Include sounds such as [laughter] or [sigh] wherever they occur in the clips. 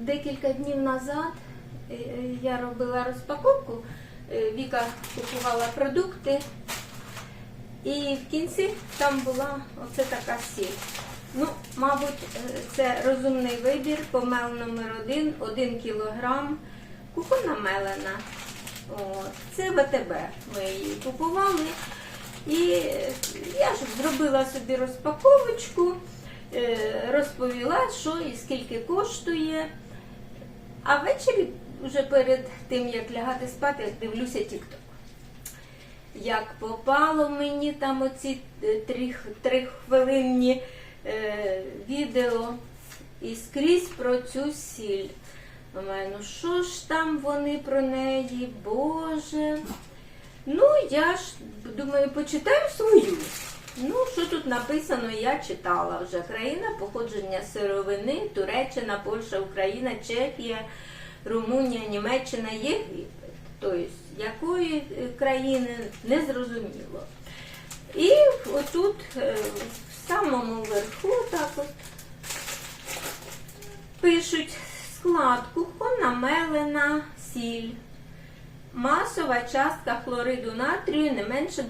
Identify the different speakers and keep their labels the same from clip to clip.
Speaker 1: декілька днів назад е, е, я робила розпаковку. Е, Віка купувала продукти, і в кінці там була оце така сіль. Ну, мабуть, це розумний вибір, помел номер один, 1 кілограм, кухонна мелена. От. Це ВТБ. Ми її купували. І я ж зробила собі розпаковочку, розповіла, що і скільки коштує. А ввечері, вже перед тим, як лягати спати, дивлюся TikTok. Як попало мені там оці е, три, три хвилинні е, відео і скрізь про цю сіль. Думаю, ну що ж там вони про неї, Боже. Ну, я ж думаю, почитаю свою. Ну, що тут написано, я читала вже. Країна походження сировини, Туреччина, Польща, Україна, Чехія, Румунія, Німеччина, Єгипет. Тобто, якої е, країни не зрозуміло. І отут, е, в самому верху, так от, пишуть склад кухонна мелена сіль. Масова частка хлориду натрію не менше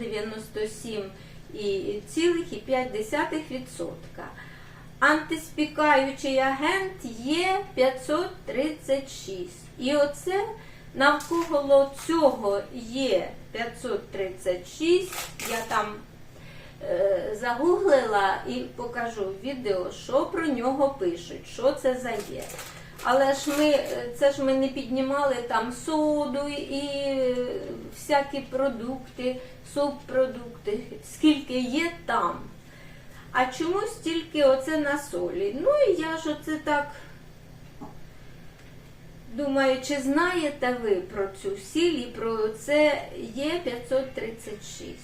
Speaker 1: 97,5%. Антиспікаючий агент є 536. І оце навколо цього є 536. Я там е, загуглила і покажу відео, що про нього пишуть, що це за є. Але ж ми це ж ми не піднімали там соду і всякі продукти, субпродукти, скільки є там. А чому стільки оце на солі? Ну і я ж оце так думаю, чи знаєте ви про цю сіль і про це є 536.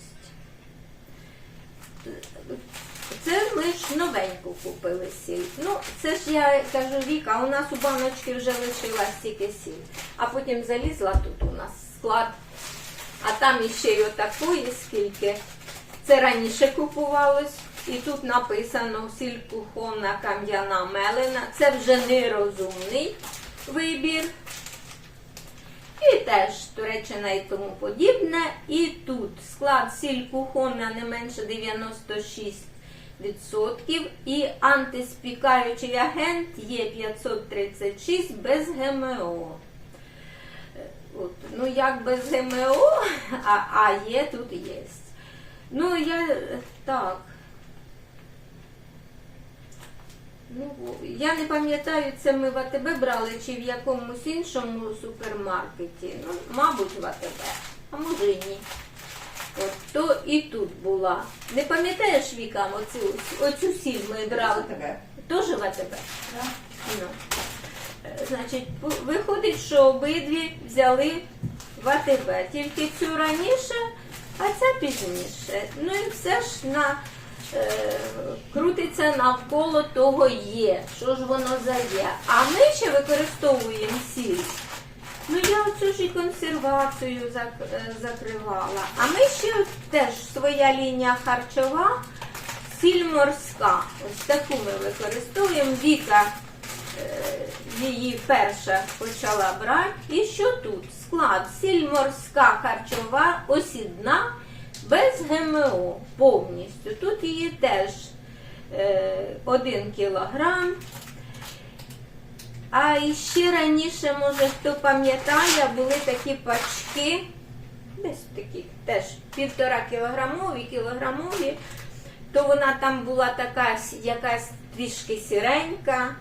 Speaker 1: Це ми ж новеньку купили сіль. Ну, це ж я кажу, Віка, у нас у баночці вже лишилась тільки сіль. А потім залізла тут у нас склад. А там іще й отакої скільки. Це раніше купувалось. І тут написано сіль кухонна кам'яна мелена. Це вже нерозумний вибір. І теж Туреччина і тому подібне. І тут склад сіль кухонна не менше 96%. І антиспікаючий агент є 536 без ГМО. От, ну, як без ГМО, [laughs] а, а є тут є. Ну, я так. Ну, я не пам'ятаю, це ми в АТБ брали чи в якомусь іншому супермаркеті. Ну, мабуть, в АТБ, а може і ні. От, то і тут була. Не пам'ятаєш Віка, оцю, оцю сіль ми брали?
Speaker 2: тебе?
Speaker 1: Теж в АТБ?
Speaker 2: Да?
Speaker 1: Ну. Е, Значить, виходить, що обидві взяли в АТБ. Тільки цю раніше, а ця пізніше. Ну і все ж на, е, крутиться навколо того є. Що ж воно за є. А ми ще використовуємо сіль. Ну я оцю ж і консервацію е, закривала. А ми ще теж своя лінія харчова, сіль морська. Ось таку ми використовуємо. Віка е, її перша почала брати. І що тут? Склад сіль морська харчова, осідна, без ГМО повністю. Тут її теж е, 1 кілограм. А іще раніше, може, хто пам'ятає, були такі пачки, десь такі теж півтора кілограмові, кілограмові, то вона там була така якась трішки сіренька.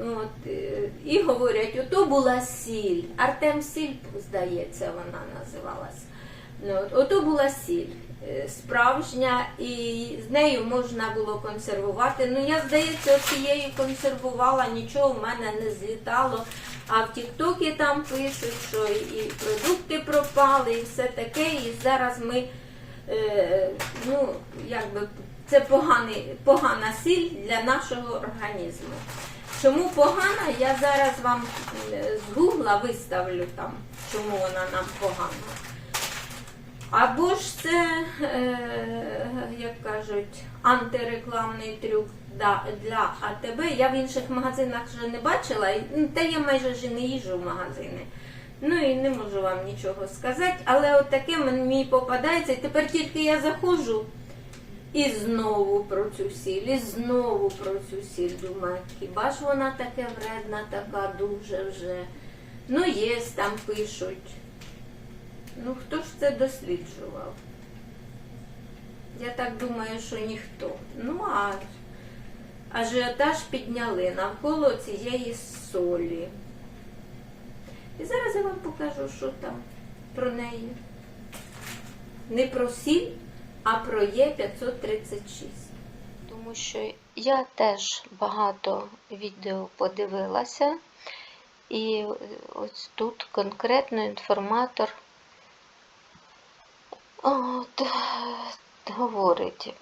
Speaker 1: От, е, і говорять, ото була сіль. Артем Сіль, здається, вона називалась. Ну, от, ото була сіль справжня, і з нею можна було консервувати. Ну, я, здається, цією консервувала, нічого в мене не злітало. А в Тіктокі там пишуть, що і і продукти пропали, і все таке. І зараз ми, е, ну, якби, це поганий, погана сіль для нашого організму. Чому погана, я зараз вам е, з гугла виставлю там, чому вона нам погана. Або ж це, е, як кажуть, антирекламний трюк для АТБ. Я в інших магазинах вже не бачила, ну, та я майже вже не їжджу в магазини. Ну і не можу вам нічого сказати, але от таке мені попадається, і тепер тільки я заходжу і знову про цю сіль, і знову про цю сіль. Думаю, хіба ж вона таке вредна, така дуже вже. Ну, є, там пишуть. Ну, хто ж це досліджував? Я так думаю, що ніхто. Ну, а ажіотаж підняли навколо цієї солі. І зараз я вам покажу, що там про неї. Не про сіль, а про Є536.
Speaker 2: Тому що я теж багато відео подивилася, і ось тут конкретно інформатор от, говорить,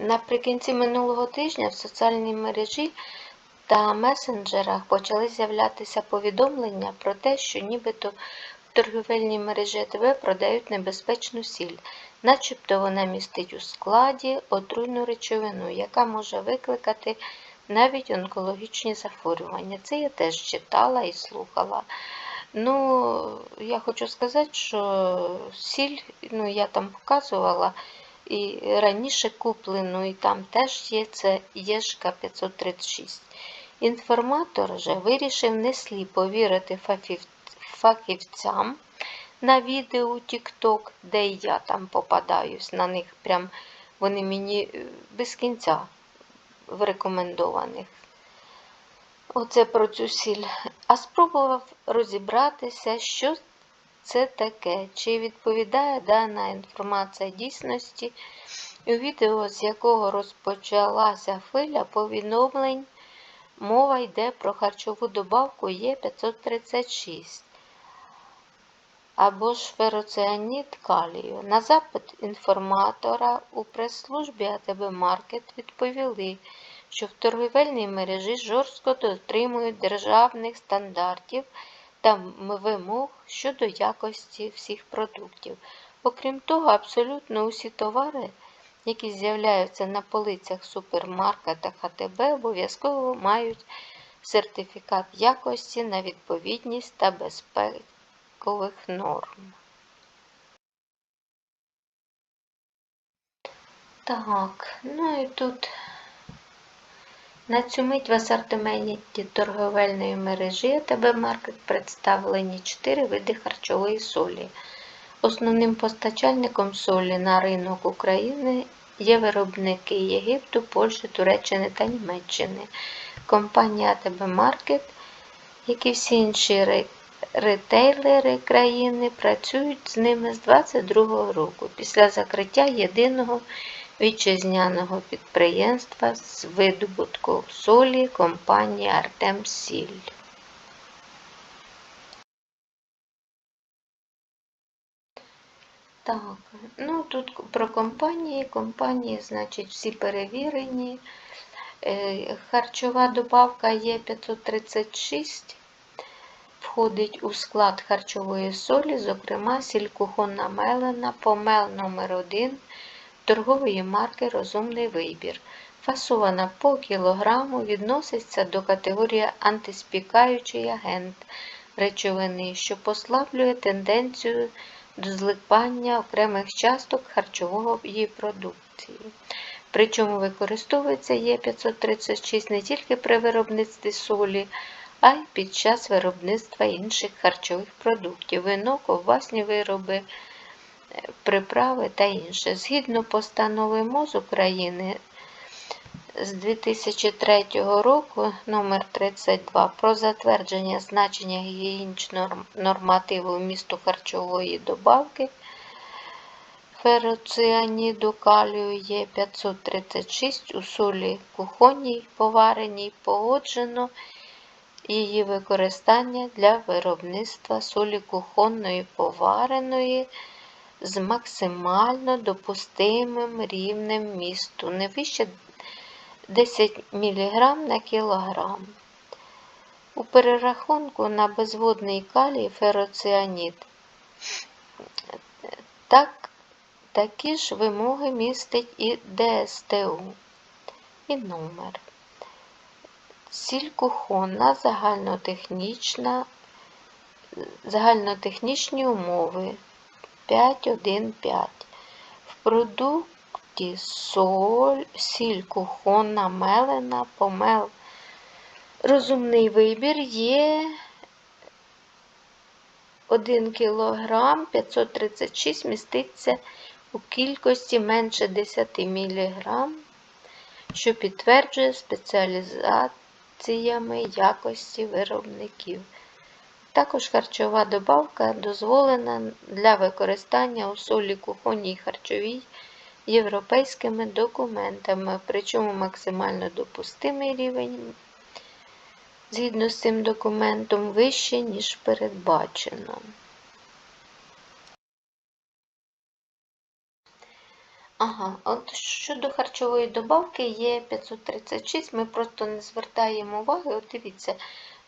Speaker 2: наприкінці минулого тижня в соціальній мережі та месенджерах почали з'являтися повідомлення про те, що нібито в торгівельній мережі АТБ продають небезпечну сіль, начебто вона містить у складі отруйну речовину, яка може викликати навіть онкологічні захворювання. Це я теж читала і слухала. Ну, я хочу сказати, що сіль, ну я там показувала і раніше куплену, і там теж є це Єшка 536. Інформатор же вирішив не сліпо вірити фахівцям на відео TikTok, де я там попадаюсь на них. Прям вони мені е, без кінця в рекомендованих. Оце про цю сіль. А спробував розібратися, що це таке, чи відповідає дана інформація дійсності, у відео, з якого розпочалася хвиля повідомлень, мова йде про харчову добавку Є536 або ж фероціанід калію. На запит інформатора у прес-службі АТБ Маркет відповіли, що в торгівельній мережі жорстко дотримують державних стандартів та вимог щодо якості всіх продуктів. Окрім того, абсолютно усі товари, які з'являються на полицях в супермаркетах АТБ, обов'язково мають сертифікат якості на відповідність та безпекових норм. Так, ну і тут на цю мить в асортименті торговельної мережі АТБ Маркет представлені 4 види харчової солі. Основним постачальником солі на ринок України є виробники Єгипту, Польщі, Туреччини та Німеччини. Компанія АТБ Маркет, як і всі інші ре- ретейлери країни, працюють з ними з 2022 року після закриття єдиного вітчизняного підприємства з видобутку солі компанії Артем Сіль. Так, ну тут про компанії. Компанії, значить, всі перевірені. Е, Харчова добавка є 536. Входить у склад харчової солі, зокрема, сіль кухонна мелена, помел номер 1 торгової марки Розумний вибір. Фасована по кілограму, відноситься до категорії антиспікаючий агент речовини, що послаблює тенденцію до злипання окремих часток харчової продукції. Причому використовується Є536 не тільки при виробництві солі, а й під час виробництва інших харчових продуктів, вино, ковбасні вироби, приправи та інше. Згідно постанови МОЗ України з 2003 року номер 32 про затвердження значення гігієнічного нормативу вмісту харчової добавки фероціаніду калію є 536 у солі кухонній повареній погоджено її використання для виробництва солі кухонної повареної з максимально допустимим рівнем місту, не вище 10 мг на кілограм. У перерахунку на безводний калій фероціанід так Такі ж вимоги містить і ДСТУ і номер. Сіль кухонна загальнотехнічна, загальнотехнічні умови 5.1.5. В продукті соль, сіль кухонна, мелена, помел. Розумний вибір є 1 кг 536 міститься у кількості менше 10 мг, що підтверджує спеціалізаціями якості виробників. Також харчова добавка дозволена для використання у солі кухонній харчовій європейськими документами, причому максимально допустимий рівень згідно з цим документом вище, ніж передбачено. Ага, от щодо харчової добавки є 536, ми просто не звертаємо уваги. От дивіться,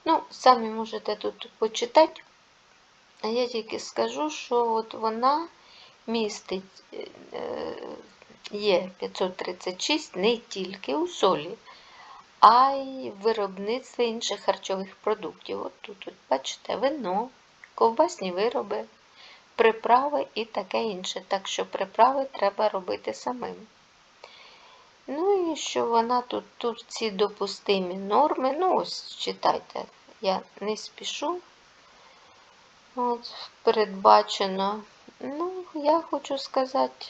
Speaker 2: ну, самі можете тут почитати, а я тільки скажу, що от вона містить е, є 536 не тільки у солі, а й в виробництві інших харчових продуктів. От тут, от, бачите, вино, ковбасні вироби, приправи і таке інше. Так що приправи треба робити самим. Ну і що вона тут, тут ці допустимі норми. Ну, ось читайте, я не спішу. От, передбачено. Ну, я хочу сказати,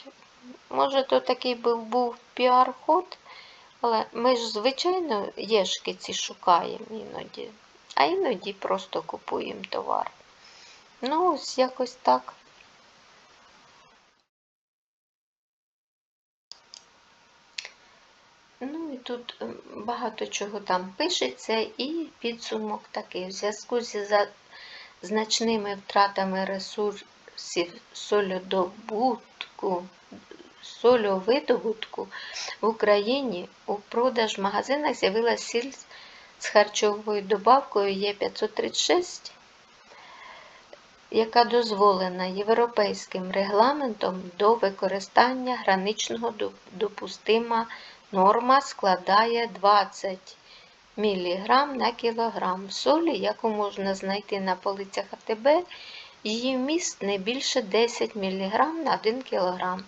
Speaker 2: може, то такий був, був піар-ход, але ми ж, звичайно, єшки ці шукаємо іноді, а іноді просто купуємо товар. Ну, ось якось так. Ну і тут багато чого там пишеться, і підсумок такий. В зв'язку зі значними втратами ресурсів солодобутку, сольовидобутку в Україні у продаж в магазинах з'явилася сіль з харчовою добавкою Є536, яка дозволена європейським регламентом до використання граничного доп- допустима норма складає 20 мг на кілограм. Солі, яку можна знайти на полицях АТБ, її вміст не більше 10 мг на 1 кг.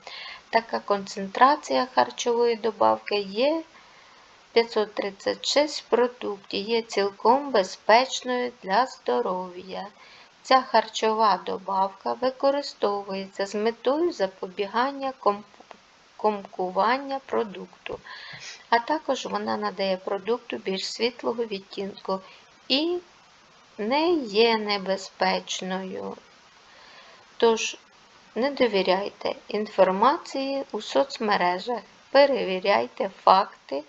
Speaker 2: Така концентрація харчової добавки є 536 в продукті, є цілком безпечною для здоров'я. Ця харчова добавка використовується з метою запобігання комп- комкування продукту, а також вона надає продукту більш світлого відтінку і не є небезпечною. Тож не довіряйте інформації у соцмережах, перевіряйте факти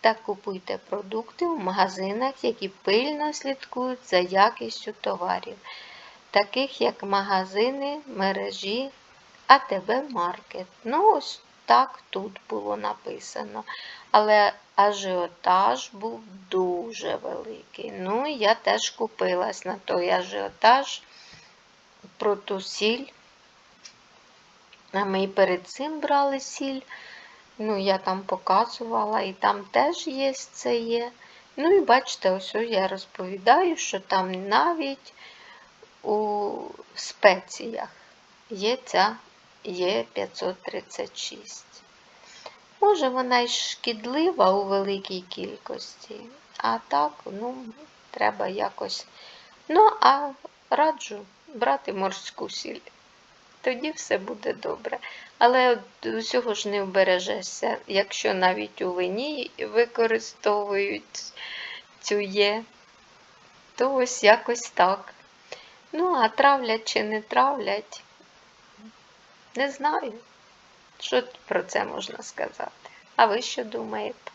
Speaker 2: та купуйте продукти у магазинах, які пильно слідкують за якістю товарів, таких як магазини мережі АТБ Маркет. Ну, ось так тут було написано. Але ажіотаж був дуже великий. Ну, я теж купилась на той ажіотаж про ту сіль. А ми і перед цим брали сіль. Ну, я там показувала, і там теж є це є. Ну і бачите, ось я розповідаю, що там навіть у спеціях є ця є 536. Може, вона й шкідлива у великій кількості, а так, ну, треба якось. Ну, а раджу брати морську сіль. Тоді все буде добре. Але усього ж не вбережешся, якщо навіть у вині використовують цю є, то ось якось так. Ну, а травлять чи не травлять, не знаю, що про це можна сказати. А ви що думаєте?